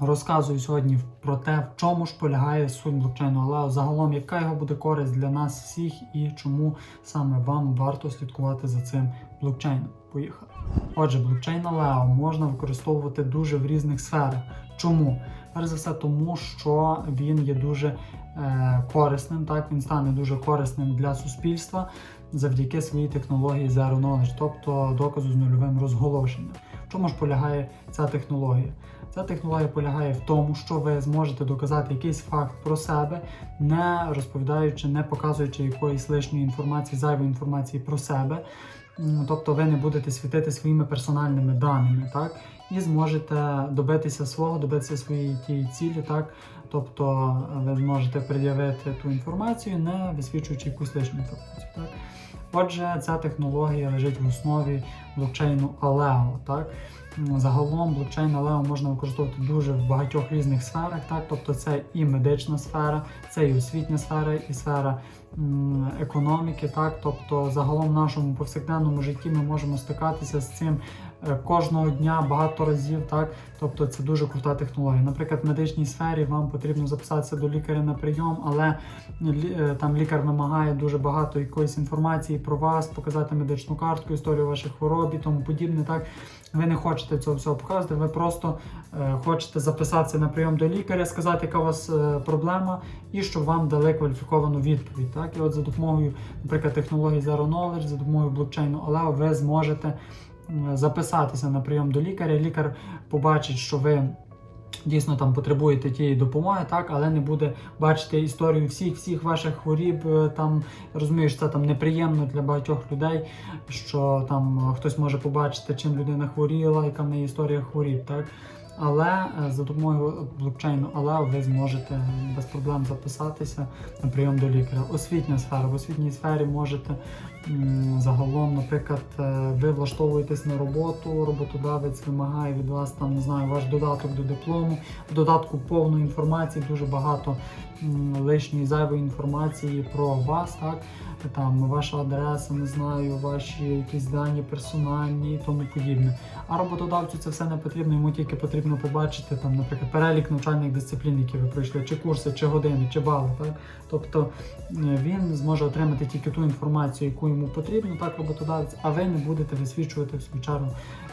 Розказую сьогодні про те, в чому ж полягає суть блокчейну але загалом, яка його буде користь для нас всіх і чому саме вам варто слідкувати за цим блокчейном. Поїхали. Отже, блокчейн Алео можна використовувати дуже в різних сферах. Чому? Перш за все, тому що він є дуже е, корисним, так він стане дуже корисним для суспільства завдяки своїй технології Zero Knowledge, тобто доказу з нульовим розголошенням. В чому ж полягає ця технологія? Ця технологія полягає в тому, що ви зможете доказати якийсь факт про себе, не розповідаючи, не показуючи якоїсь лишньої інформації, зайвої інформації про себе. М, Тобто ви не будете світити своїми персональними даними, так? І зможете добитися свого, добитися своєї тієї цілі, так? Тобто ви зможете пред'явити ту інформацію, не висвічуючи якусь лишню інформацію. Так? Отже, ця технологія лежить в основі блокчейну. Так? Загалом блокчейн Aleo можна використовувати дуже в багатьох різних сферах. Так? Тобто це і медична сфера, це і освітня сфера, і сфера м, економіки. Так? Тобто, загалом в нашому повсякденному житті ми можемо стикатися з цим е, кожного дня багато разів. Так? Тобто це дуже крута технологія. Наприклад, в медичній сфері вам потрібно записатися до лікаря на прийом, але е, там лікар вимагає дуже багато якоїсь інформації про вас, показати медичну картку, історію ваших хвороб і тому подібне. Так ви не хочете цього всього показувати, ви просто е, хочете записатися на прийом до лікаря, сказати, яка у вас е, проблема, і щоб вам дали кваліфіковану відповідь. Так, і от за допомогою, наприклад, технології Zero Knowledge, за допомогою блокчейну Aleo, ви зможете записатися на прийом до лікаря. Лікар побачить, що ви. Дійсно там потребуєте тієї допомоги, так, але не буде бачити історію всіх всіх ваших хворіб. е, Там розумієш, це там неприємно для багатьох людей, що там хтось може побачити, чим людина хворіла, яка в неї історія хворіб, так. Але е, за допомогою блокчейну Aleo ви зможете без проблем записатися на прийом до лікаря. Освітня сфера. В освітній сфері можете загалом, наприклад, е, ви влаштовуєтесь на роботу, роботодавець вимагає від вас там, не знаю, ваш додаток до диплому. В додатку повно інформації, дуже багато лишньої зайвої інформації про вас, так? Там ваша адреса, не знаю, ваші якісь дані персональні і тому подібне. А роботодавцю це все не потрібно, йому тільки потрібно побачити там, наприклад, перелік навчальних дисциплін, які ви пройшли, чи курси, чи години, чи бали. Так? Тобто е, він зможе отримати тільки ту інформацію, яку йому потрібно, так, роботодавець, а ви не будете висвічувати в свою чергу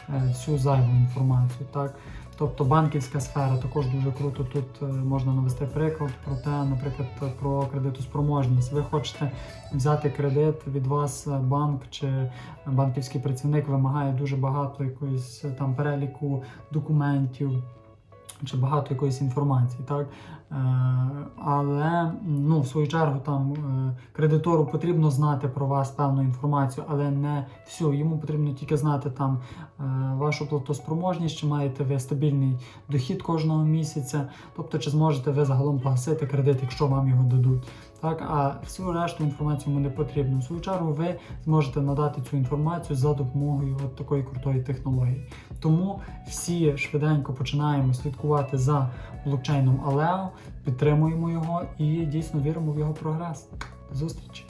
е, всю зайву інформацію. Так? Тобто банківська сфера також дуже круто. Тут е, можна навести приклад про те, наприклад, про кредитоспроможність. Ви хочете взяти кредит від вас е, банк чи банківський працівник вимагає дуже багато якоїсь е, там переліку документів чи багато якоїсь інформації, так? Е, але ну, в свою чергу там е, кредитору потрібно знати про вас певну інформацію, але не всю. Йому потрібно тільки знати там е, вашу платоспроможність, чи маєте ви стабільний дохід кожного місяця, тобто чи зможете ви загалом погасити кредит, якщо вам його дадуть. Так, а всю решту інформацію йому не потрібно. В свою чергу ви зможете надати цю інформацію за допомогою от такої крутої технології. Тому всі швиденько починаємо слідкувати за блокчейном Aleo, підтримуємо його і дійсно віримо в його прогрес. До зустрічі!